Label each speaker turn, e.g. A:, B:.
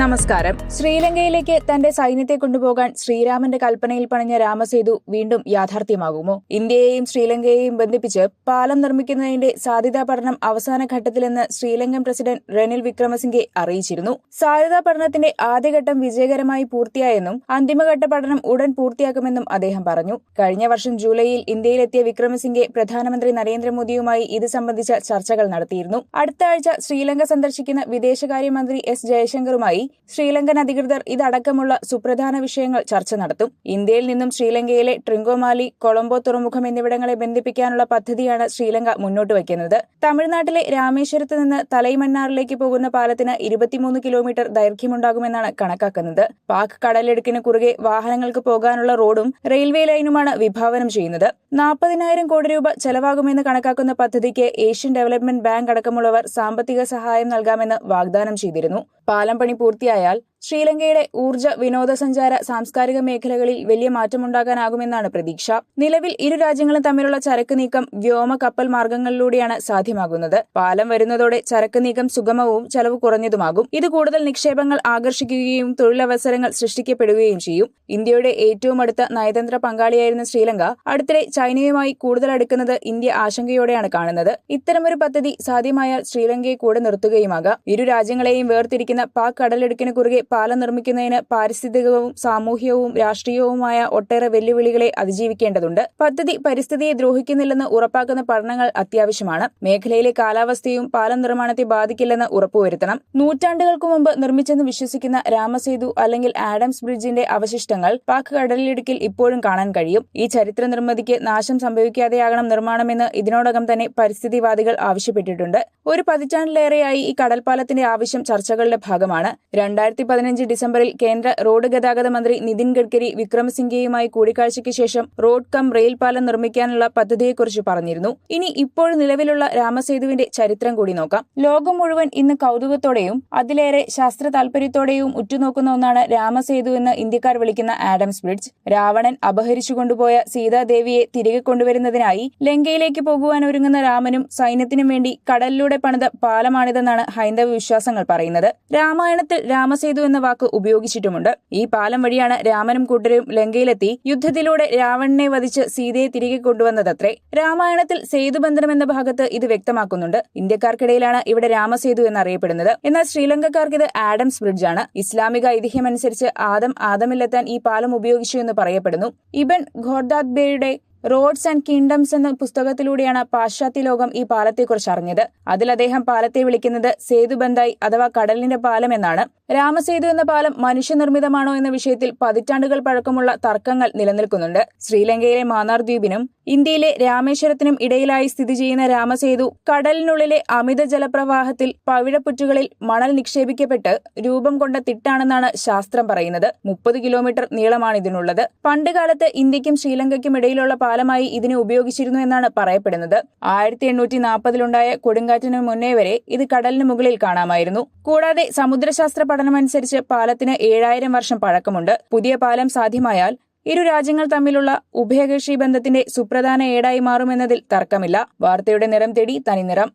A: നമസ്കാരം. ശ്രീലങ്കയിലേക്ക് തന്റെ സൈന്യത്തെ കൊണ്ടുപോകാൻ ശ്രീരാമന്റെ കൽപ്പനയിൽ പണിഞ്ഞ രാമസേതു വീണ്ടും യാഥാർത്ഥ്യമാകുമോ? ഇന്ത്യയെയും ശ്രീലങ്കയെയും ബന്ധിപ്പിച്ച് പാലം നിർമ്മിക്കുന്നതിന്റെ സാധ്യതാ പഠനം അവസാന ഘട്ടത്തിലെന്ന് ശ്രീലങ്കൻ പ്രസിഡന്റ് റെനിൽ വിക്രമസിംഗെ അറിയിച്ചിരുന്നു. സാധ്യതാ പഠനത്തിന്റെ ആദ്യഘട്ടം വിജയകരമായി പൂർത്തിയായെന്നും അന്തിമഘട്ട പഠനം ഉടൻ പൂർത്തിയാക്കുമെന്നും അദ്ദേഹം പറഞ്ഞു. കഴിഞ്ഞ വർഷം ജൂലൈയിൽ ഇന്ത്യയിലെത്തിയ വിക്രമസിംഗെ പ്രധാനമന്ത്രി നരേന്ദ്രമോദിയുമായി ഇത് സംബന്ധിച്ച ചർച്ചകൾ നടത്തിയിരുന്നു. അടുത്ത ആഴ്ച ശ്രീലങ്ക സന്ദർശിക്കുന്ന വിദേശകാര്യമന്ത്രി എസ് ജയശങ്കറുമായി ശ്രീലങ്കൻ അധികൃതർ ഇതടക്കമുള്ള സുപ്രധാന വിഷയങ്ങൾ ചർച്ച നടത്തും. ഇന്ത്യയിൽ നിന്നും ശ്രീലങ്കയിലെ ട്രിങ്കോമാലി കൊളംബോ തുറമുഖം എന്നിവിടങ്ങളെ ബന്ധിപ്പിക്കാനുള്ള പദ്ധതിയാണ് ശ്രീലങ്ക മുന്നോട്ട് വയ്ക്കുന്നത്. തമിഴ്നാട്ടിലെ രാമേശ്വരത്ത് നിന്ന് തലൈമന്നാറിലേക്ക് പോകുന്ന പാലത്തിന് ഇരുപത്തിമൂന്ന് കിലോമീറ്റർ ദൈർഘ്യമുണ്ടാകുമെന്നാണ് കണക്കാക്കുന്നത്. പാക് കടലെടുക്കിന് കുറുകെ വാഹനങ്ങൾക്ക് പോകാനുള്ള റോഡും റെയിൽവേ ലൈനുമാണ് വിഭാവനം ചെയ്യുന്നത്. നാൽപ്പതിനായിരം കോടി രൂപ ചെലവാകുമെന്ന് കണക്കാക്കുന്ന പദ്ധതിക്ക് ഏഷ്യൻ ഡെവലപ്മെന്റ് ബാങ്ക് അടക്കമുള്ളവർ സാമ്പത്തിക സഹായം നൽകാമെന്ന് വാഗ്ദാനം ചെയ്തിരുന്നു. പാലം പണി പൂർത്തിയായാൽ ശ്രീലങ്കയുടെ ഊർജ വിനോദസഞ്ചാര സാംസ്കാരിക മേഖലകളിൽ വലിയ മാറ്റമുണ്ടാകാനാകുമെന്നാണ് പ്രതീക്ഷ. നിലവിൽ ഇരു രാജ്യങ്ങളും തമ്മിലുള്ള ചരക്ക് നീക്കം വ്യോമ കപ്പൽ മാർഗങ്ങളിലൂടെയാണ് സാധ്യമാകുന്നത്. പാലം വരുന്നതോടെ ചരക്ക് നീക്കം സുഗമവും ചെലവ് കുറഞ്ഞതുമാകും. ഇത് കൂടുതൽ നിക്ഷേപങ്ങൾ ആകർഷിക്കുകയും തൊഴിലവസരങ്ങൾ സൃഷ്ടിക്കപ്പെടുകയും ചെയ്യും. ഇന്ത്യയുടെ ഏറ്റവും അടുത്ത നയതന്ത്ര പങ്കാളിയായിരുന്ന ശ്രീലങ്ക അടുത്തിടെ ചൈനയുമായി കൂടുതൽ അടുക്കുന്നത് ഇന്ത്യ ആശങ്കയോടെയാണ് കാണുന്നത്. ഇത്തരമൊരു പദ്ധതി സാധ്യമായാൽ ശ്രീലങ്കയെ കൂടെ നിർത്തുകയുമാകാം. ഇരു രാജ്യങ്ങളെയും വേർതിരിക്കുന്ന പാക് കടലെടുക്കിന് കുറുകെ പാലം നിർമ്മിക്കുന്നതിന് പാരിസ്ഥിതികവും സാമൂഹികവും രാഷ്ട്രീയവുമായ ഒട്ടേറെ വെല്ലുവിളികളെ അതിജീവിക്കേണ്ടതുണ്ട്. പദ്ധതി പരിസ്ഥിതിയെ ദ്രോഹിക്കുന്നില്ലെന്ന് ഉറപ്പാക്കുന്ന പഠനങ്ങൾ അത്യാവശ്യമാണ്. മേഖലയിലെ കാലാവസ്ഥയും പാലം നിർമ്മാണത്തെ ബാധിക്കില്ലെന്ന് ഉറപ്പുവരുത്തണം. നൂറ്റാണ്ടുകൾക്ക് മുമ്പ് നിർമ്മിച്ചെന്ന് വിശ്വസിക്കുന്ന രാമസേതു അല്ലെങ്കിൽ ആഡംസ് ബ്രിഡ്ജിന്റെ അവശിഷ്ടങ്ങൾ പാക് കടലിടുക്കിൽ ഇപ്പോഴും കാണാൻ കഴിയും. ഈ ചരിത്ര നിർമ്മിതിക്ക് നാശം സംഭവിക്കാതെയാകണം നിർമ്മാണമെന്ന് ഇതിനോടകം തന്നെ പരിസ്ഥിതിവാദികൾ ആവശ്യപ്പെട്ടിട്ടുണ്ട്. ഒരു പതിറ്റാണ്ടിലേറെയായി ഈ കടൽപ്പാലത്തിന്റെ ആവശ്യം ചർച്ചകളുടെ ഭാഗമാണ്. രണ്ടായിരത്തി പതിനഞ്ച് ഡിസംബറിൽ കേന്ദ്ര റോഡ് ഗതാഗത മന്ത്രി നിതിൻ ഗഡ്കരി വിക്രമസിംഗെയുമായി കൂടിക്കാഴ്ചയ്ക്ക് ശേഷം റോഡ് കം റെയിൽ പാലം നിർമ്മിക്കാനുള്ള പദ്ധതിയെക്കുറിച്ച് പറഞ്ഞിരുന്നു. ഇനി ഇപ്പോൾ നിലവിലുള്ള രാമസേതുവിന്റെ ചരിത്രം കൂടി നോക്കാം. ലോകം മുഴുവൻ ഇന്ന് കൗതുകത്തോടെയും അതിലേറെ ശാസ്ത്ര താൽപര്യത്തോടെയും ഉറ്റുനോക്കുന്ന ഒന്നാണ് രാമസേതു എന്ന് ഇന്ത്യക്കാർ വിളിക്കുന്ന ആഡംസ് ബ്രിഡ്ജ്. രാവണൻ അപഹരിച്ചുകൊണ്ടുപോയ സീതാദേവിയെ തിരികെ കൊണ്ടുവരുന്നതിനായി ലങ്കയിലേക്ക് പോകുവാൻ ഒരുങ്ങുന്ന രാമനും സൈന്യത്തിനും വേണ്ടി കടലിലൂടെ പണിത പാലമാണിതെന്നാണ് ഹൈന്ദവ വിശ്വാസങ്ങൾ പറയുന്നത്. രാമായണത്തിൽ രാമസേതു എന്ന വാക്ക് ഉപയോഗിച്ചിട്ടുമുണ്ട്. ഈ പാലം വഴിയാണ് രാമനും കൂട്ടരും ലങ്കയിലെത്തി യുദ്ധത്തിലൂടെ രാവണനെ വധിച്ച് സീതയെ തിരികെ കൊണ്ടുവന്നതത്രേ. രാമായണത്തിൽ സേതുബന്ധനം എന്ന ഭാഗത്ത് ഇത് വ്യക്തമാക്കുന്നുണ്ട്. ഇന്ത്യക്കാർക്കിടയിലാണ് ഇവിടെ രാമസേതു എന്നറിയപ്പെടുന്നത്. എന്നാൽ ശ്രീലങ്കക്കാർക്ക് ഇത് ആഡംസ് ആണ് ഇസ്ലാമിക ഐതിഹ്യമനുസരിച്ച് ആദം ആദമിലെത്താൻ ഈ പാലം ഉപയോഗിച്ചു എന്ന് പറയപ്പെടുന്നു. ഇബൻ ഘോർദാദ്ബെയുടെ റോഡ്സ് ആൻഡ് കിങ്ഡംസ് എന്ന പുസ്തകത്തിലൂടെയാണ് പാശ്ചാത്യ ലോകം ഈ പാലത്തെക്കുറിച്ച് അറിഞ്ഞത്. അതിൽ അദ്ദേഹം പാലത്തെ വിളിക്കുന്നത് സേതുബന്ധായി അഥവാ കടലിന്റെ പാലം എന്നാണ്. രാമസേതു എന്ന പാലം മനുഷ്യനിർമ്മിതമാണോ എന്ന വിഷയത്തിൽ പതിറ്റാണ്ടുകൾ പഴക്കമുള്ള തർക്കങ്ങൾ നിലനിൽക്കുന്നുണ്ട്. ശ്രീലങ്കയിലെ മാന്നാർ ദ്വീപിനും ഇന്ത്യയിലെ രാമേശ്വരത്തിനും ഇടയിലായി സ്ഥിതി ചെയ്യുന്ന രാമസേതു കടലിനുള്ളിലെ അമിത ജലപ്രവാഹത്തിൽ പവിഴപ്പുറ്റുകളിൽ മണൽ നിക്ഷേപിക്കപ്പെട്ട് രൂപം കൊണ്ട തിട്ടാണെന്നാണ് ശാസ്ത്രം പറയുന്നത്. മുപ്പത് കിലോമീറ്റർ നീളമാണ് ഇതിനുള്ളത്. പണ്ടുകാലത്ത് ഇന്ത്യക്കും ശ്രീലങ്കയ്ക്കും ഇടയിലുള്ള പാലമായി ഇതിനെ ഉപയോഗിച്ചിരുന്നു എന്നാണ് പറയപ്പെടുന്നത്. ആയിരത്തി എണ്ണൂറ്റി നാൽപ്പതിലുണ്ടായ കൊടുങ്കാറ്റിന് മുന്നേ വരെ ഇത് കടലിന് മുകളിൽ കാണാമായിരുന്നു. കൂടാതെ സമുദ്രശാസ്ത്ര പഠനമനുസരിച്ച് പാലത്തിന് ഏഴായിരം വർഷം പഴക്കമുണ്ട്. പുതിയ പാലം സാധ്യമായാൽ ഇരു രാജ്യങ്ങൾ തമ്മിലുള്ള ഉഭയകക്ഷി ബന്ധത്തിന്റെ സുപ്രധാന ഏടായി മാറുമെന്നതിൽ തർക്കമില്ല. വാർത്തയുടെ നിറം തേടി തനിനിറം.